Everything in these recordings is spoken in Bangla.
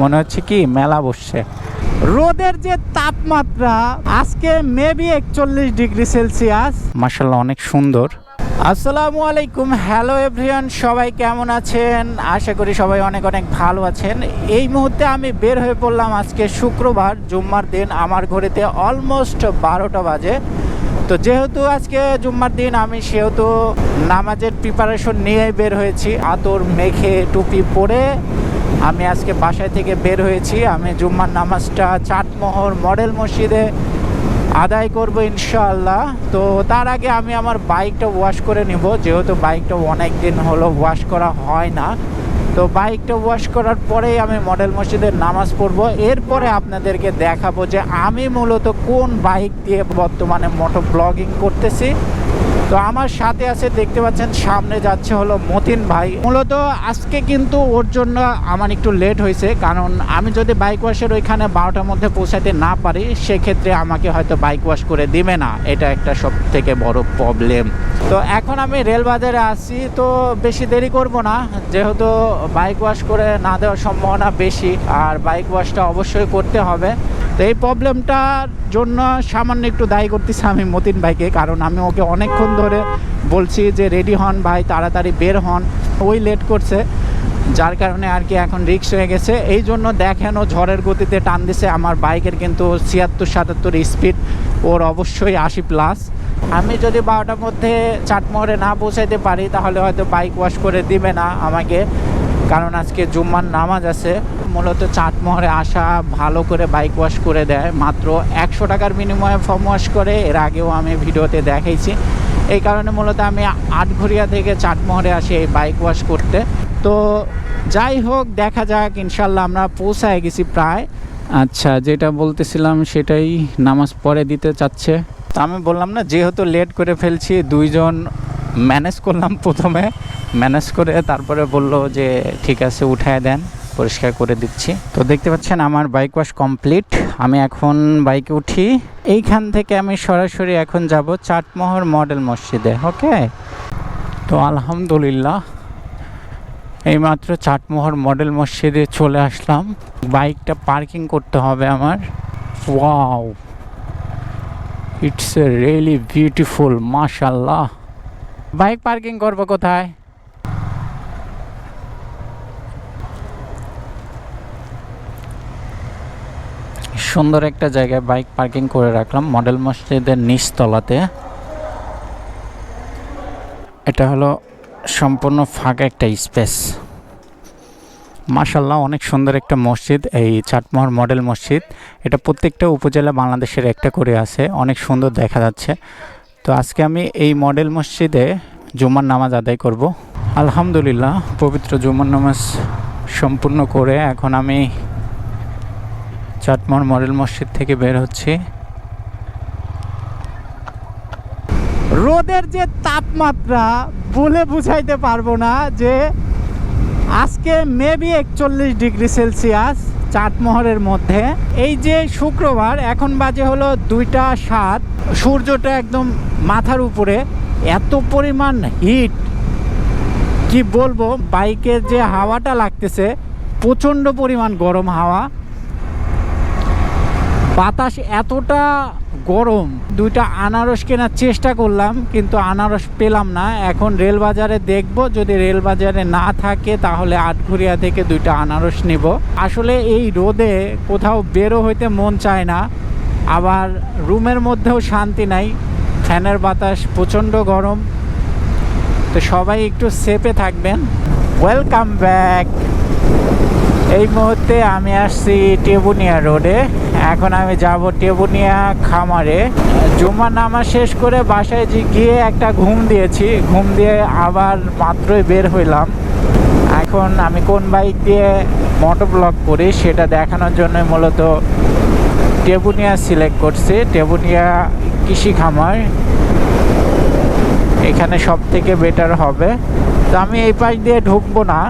মনে হচ্ছে কি মেলা বসছে। রোদের যে তাপমাত্রা, আজকে মেবি একচল্লিশ ডিগ্রি সেলসিয়াস। মাসাল্লাহ অনেক সুন্দর। আসসালামু আলাইকুম, হ্যালো এভরিওয়ান, সবাই কেমন আছেন? আশা করি সবাই অনেক অনেক ভালো আছেন। এই মুহূর্তে আমি বের হয়ে পড়লাম আজকে শুক্রবার, জুম্মার দিন, আমার ঘড়িতে অলমোস্ট বারোটা বাজে। তো যেহেতু আজকে জুম্মার দিন, আমি সেহেতু নামাজের প্রিপারেশন নিয়ে বের হয়েছি। আতর মেখে টুপি পরে আমি আজকে বাসায় থেকে বের হয়েছি। আমি জুম্মার নামাজটা চাটমোহর মডেল মসজিদে আদায় করব ইনশাআল্লাহ। তো তার আগে আমি আমার বাইকটা ওয়াশ করে নিব। যেহেতু বাইকটা অনেক দিন হলো ওয়াশ করা হয় না। তো বাইকটা ওয়াশ করার পরেই আমি মডেল মসজিদের নামাজ পড়ব। এরপরে আপনাদেরকে দেখাবো যে আমি মূলত কোন বাইক দিয়ে বর্তমানে মোটো ব্লগিং করতেছি। তো আমার সাথে আছে, দেখতে পাচ্ছেন, সামনে যাচ্ছে হলো মতিন ভাই। মূলত আজকে কিন্তু ওর জন্য আমার একটু লেট হয়েছে, কারণ আমি যদি বাইক ওয়াশের ওইখানে বারোটার মধ্যে পৌঁছাতে না পারি, সেক্ষেত্রে আমাকে হয়তো বাইক ওয়াশ করে দিবে না। এটা একটা সব থেকে বড় প্রবলেম তো এখন আমি রেলবাজারে আসছি তো বেশি দেরি করব না। যেহেতু বাইক ওয়াশ করে না দেওয়ার সম্ভাবনা বেশি, আর বাইক ওয়াশটা অবশ্যই করতে হবে। তো এই প্রবলেমটার জন্য সামান্য একটু দায়ী করতেছি আমি মতিন ভাইকে, কারণ আমি ওকে অনেকক্ষণ ধরে বলছি যে রেডি হন ভাই, তাড়াতাড়ি বের হন। ওই লেট করছে, যার কারণে আর কি এখন রিক্স হয়ে গেছে। এই জন্য দেখেন ও ঝড়ের গতিতে টান দিছে, আমার বাইকের কিন্তু ছিয়াত্তর, সাতাত্তর স্পিড ওর অবশ্যই আশি প্লাস আমি যদি বারোটার মধ্যে চাটমোহরে না পৌঁছাইতে পারি, তাহলে হয়তো বাইক ওয়াশ করে দিবে না আমাকে। কারণ আজকে জুম্মার নামাজ আছে মূলত চাটমোহরে আসা ভালো করে বাইক ওয়াশ করে দেয় মাত্র একশো টাকার বিনিময়ে ফর্ম ওয়াশ করে এর আগেও আমি ভিডিওতে দেখাইছি। এই কারণে মূলত আমি আটঘরিয়া থেকে চাটমোহরে আসি এই বাইক ওয়াশ করতে। তো যাই হোক দেখা যাক ইনশাল্লাহ আমরা পৌঁছায় গেছি প্রায়। আচ্ছা যেটা বলতেছিলাম সেটাই নামাজ পড়ে দিতে চাচ্ছে। তো আমি বললাম না যেহেতু লেট করে ফেলছি দুইজন ম্যানেজ করলাম প্রথমে ম্যানেজ করে তারপরে বলল যে, ঠিক আছে, উঠায় দেন, পরিষ্কার করে দিচ্ছি। তো দেখতে পাচ্ছেন আমার বাইক ওয়াশ কমপ্লিট আমি এখন বাইকে উঠি। এইখান থেকে আমি সরাসরি এখন যাব চাটমোহর মডেল মসজিদে ওকে তো আলহামদুলিল্লাহ, এইমাত্র চাটমোহর মডেল মসজিদে চলে আসলাম। বাইকটা পার্কিং করতে হবে আমার। Wow it's a really beautiful মাশাল্লাহ বাইক পার্কিং করব কোথায়? সুন্দর একটা জায়গায় বাইক পার্কিং করে রাখলাম, মডেল মসজিদের নিচতলাতে। এটা হলো সম্পূর্ণ ফাঁকা একটা স্পেস। মাশাল্লাহ অনেক সুন্দর একটা মসজিদ, এই চাটমোহর মডেল মসজিদ। এটা প্রত্যেকটা উপজেলা বাংলাদেশের একটা করে আছে, অনেক সুন্দর দেখা যাচ্ছে। তো আজকে আমি এই মডেল মসজিদে জুমার নামাজ আদায় করব। আলহামদুলিল্লাহ, পবিত্র জুমার নামাজ সম্পূর্ণ করে এখন আমি চাটমোহর মডেল মসজিদ থেকে বের হচ্ছি। রোদের যে তাপমাত্রা বলে বুঝাইতে পারব না যে আজকে মেবি একচল্লিশ ডিগ্রি সেলসিয়াস। চাটমোহরের মধ্যে। এই যে শুক্রবার, এখন বাজে হলো দুইটা সাত। সূর্যটা একদম মাথার উপরে। এত পরিমাণ হিট কি বলব, বাইকের যে হাওয়াটা লাগতেছে, প্রচণ্ড পরিমাণ গরম হাওয়া। বাতাস এতটা গরম, দুইটা আনারস কেনার চেষ্টা করলাম, কিন্তু আনারস পেলাম না। এখন রেল বাজারে দেখব, যদি রেল বাজারে না থাকে, তাহলে আটঘরিয়া থেকে দুইটা আনারস নিব। আসলে এই রোদে কোথাও বেরো হইতে মন চায় না, আবার রুমের মধ্যেও শান্তি নাই, ফ্যানের বাতাস প্রচণ্ড গরম। তো সবাই একটু সেপে থাকবেন। ওয়েলকাম ব্যাক এই মুহূর্তে আমি আসছি টেবুনিয়া রোডে। এখন আমি যাব টেবুনিয়া খামারে। জুম্মা নামাজ শেষ করে বাসায় গিয়ে একটা ঘুম দিয়েছি। ঘুম দিয়ে আবার মাত্রই বের হইলাম। এখন আমি কোন বাইক দিয়ে মোটো ব্লক করি সেটা দেখানোর জন্য মূলত টেবুনিয়া সিলেক্ট করছি। টেবুনিয়া কৃষি খামার। এখানে সব থেকে বেটার হবে। তো আমি এই পাশ দিয়ে ঢুকবো না।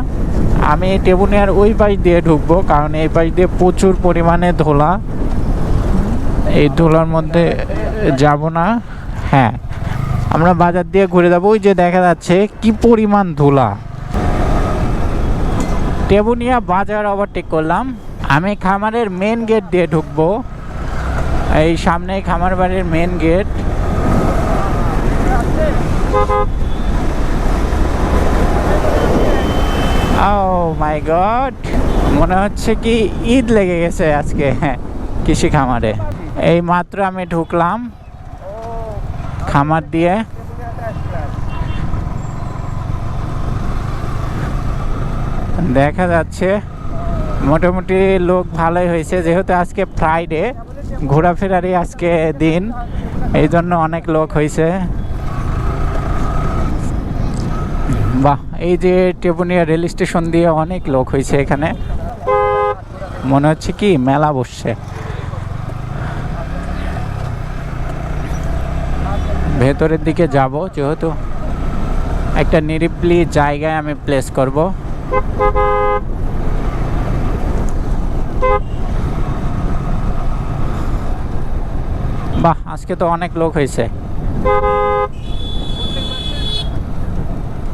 আমি টেবুনিয়ার ওই পাশ দিয়ে ঢুকবো, কারণ এই পাশ দিয়ে প্রচুর পরিমাণে ধোলা। এই ধুলার মধ্যে যাব না। হ্যাঁ আমরা বাজার দিয়ে ঘুরে যাব। ওই যে দেখা যাচ্ছে কি পরিমাণ ধুলা। টেবুনিয়া বাজার ওভারটেক করলাম। আমি খামারের মেন গেট দিয়ে ঢুকবো। এই সামনে খামার বাড়ির main gate oh my god মনে হচ্ছে কি ঈদ লেগে গেছে আজকে কৃষি খামারে। এই মাত্র আমি ঢুকলাম খামার দিয়ে। দেখা যাচ্ছে মোটামুটি লোক ভালোই হয়েছে, যেহেতু আজকে ফ্রাইডে ঘোরাফেরারই আজকে দিন এই জন্য অনেক লোক হয়েছে বাহ এই যে টেবুনিয়া রেল স্টেশন দিয়ে অনেক লোক হয়েছে এখানে। মনে হচ্ছে কি মেলা বসছে। ভেতরের দিকে যাব যেহেতু একটা নিরিবিলি জায়গায় আমি প্লেস করব। বাহ, আজকে তো অনেক লোক হয়েছে।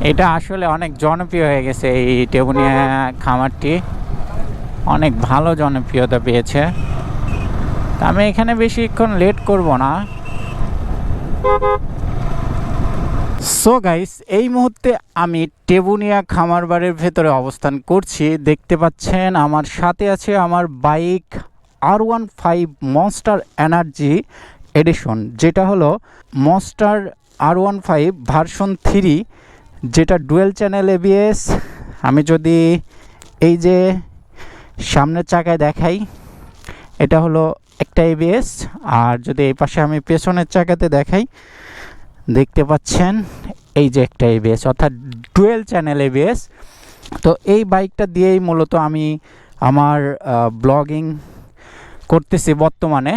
এটা আসলে অনেক জনপ্রিয় হয়ে গেছে এই টেবুনিয়া খামারটি। অনেক ভালো জনপ্রিয়তা পেয়েছে। আমি এখানে বেশিক্ষণ লেট করব না। সো গাইস এই মুহূর্তে আমি টেবুনিয়া খামার বাড়ির ভেতরে অবস্থান করছি। দেখতে পাচ্ছেন, আমার সাথে আছে আমার bike R one five monster energy edition যেটা হলো monster R one five version three যেটা ডুয়েল চ্যানেল এবিএস আমি যদি এই যে সামনের চাকায় দেখাই, এটা হলো একটা এবিএস আর যদি এই পাশে আমি পেছনের চাকাতে দেখাই, দেখতে পাচ্ছেন এই যে একটা এবিএস অর্থাৎ ডুয়েল চ্যানেল এবিএস তো এই বাইকটা দিয়েই মূলত আমি আমার ব্লগিং করতেছি বর্তমানে।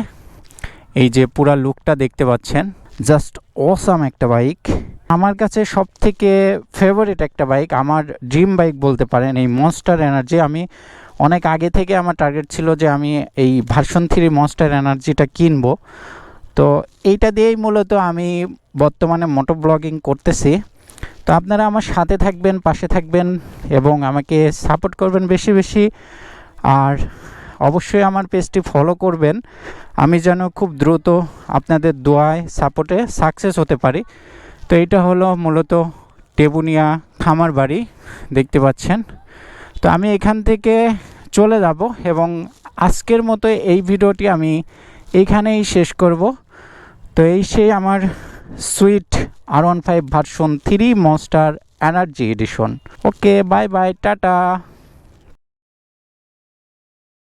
এই যে পুরা লুকটা দেখতে পাচ্ছেন, জাস্ট অসাম একটা বাইক। আমার কাছে সব থেকে ফেভারিট একটা বাইক আমার ড্রিম বাইক বলতে পারেন, এই মনস্টার এনার্জি আমি অনেক আগে থেকে আমার টার্গেট ছিল যে আমি এই ভার্সন থ্রি মনস্টার এনার্জিটা কিনবো। তো এইটা দিয়েই মূলত আমি বর্তমানে মোটো ব্লগিং করতেছি। তো আপনারা আমার সাথে থাকবেন, পাশে থাকবেন এবং আমাকে সাপোর্ট করবেন বেশি বেশি। আর অবশ্যই আমার পেজটি ফলো করবেন। আমি যেন খুব দ্রুত আপনাদের দোয়ায় সাপোর্টে সাকসেস হতে পারি। তো এইটা হলো মূলত টেবুনিয়া খামার বাড়ি, দেখতে পাচ্ছেন। তো আমি এখান থেকে চলে যাব এবং আজকের মতো এই ভিডিওটি আমি এইখানেই শেষ করব। তো এই সেই আমার সুইট আর one five version three monster energy edition. Okay, bye bye, tata.